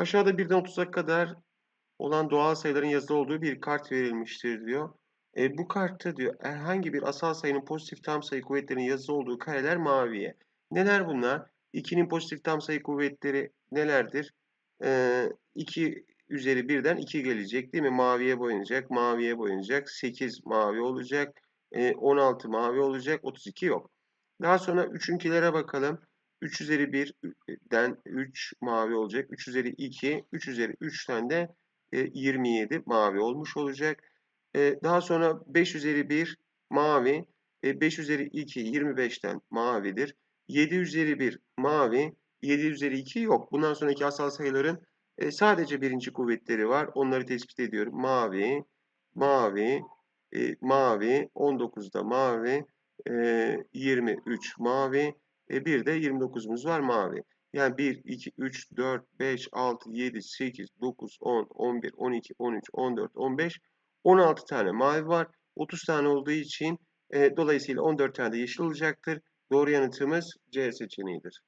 Aşağıda 1'den 30'a kadar olan doğal sayıların yazılı olduğu bir kart verilmiştir diyor. E, bu kartta diyor herhangi bir asal sayının pozitif tam sayı kuvvetlerinin yazılı olduğu kareler maviye. Neler bunlar? 2'nin pozitif tam sayı kuvvetleri nelerdir? E, 2 üzeri 1'den 2 gelecek değil mi? Maviye boyanacak, maviye boyanacak. 8 mavi olacak, e, 16 mavi olacak, 32 yok. Daha sonra 3'ünkilere bakalım. 3 üzeri 1'den 3 mavi olacak. 3 üzeri 2, 3 üzeri 3'ten de e, 27 mavi olmuş olacak. E, daha sonra 5 üzeri 1 mavi. E, 5 üzeri 2 25'ten mavidir. 7 üzeri 1 mavi. 7 üzeri 2 yok. Bundan sonraki asal sayıların e, sadece birinci kuvvetleri var. Onları tespit ediyorum. Mavi, mavi, e, mavi, 19'da mavi, e, 23 mavi, e, bir de 29'umuz var mavi. Yani 1, 2, 3, 4, 5, 6, 7, 8, 9, 10, 11, 12, 13, 14, 15, 16 tane mavi var. 30 tane olduğu için e, dolayısıyla 14 tane de yeşil olacaktır. Doğru yanıtımız C seçeneğidir.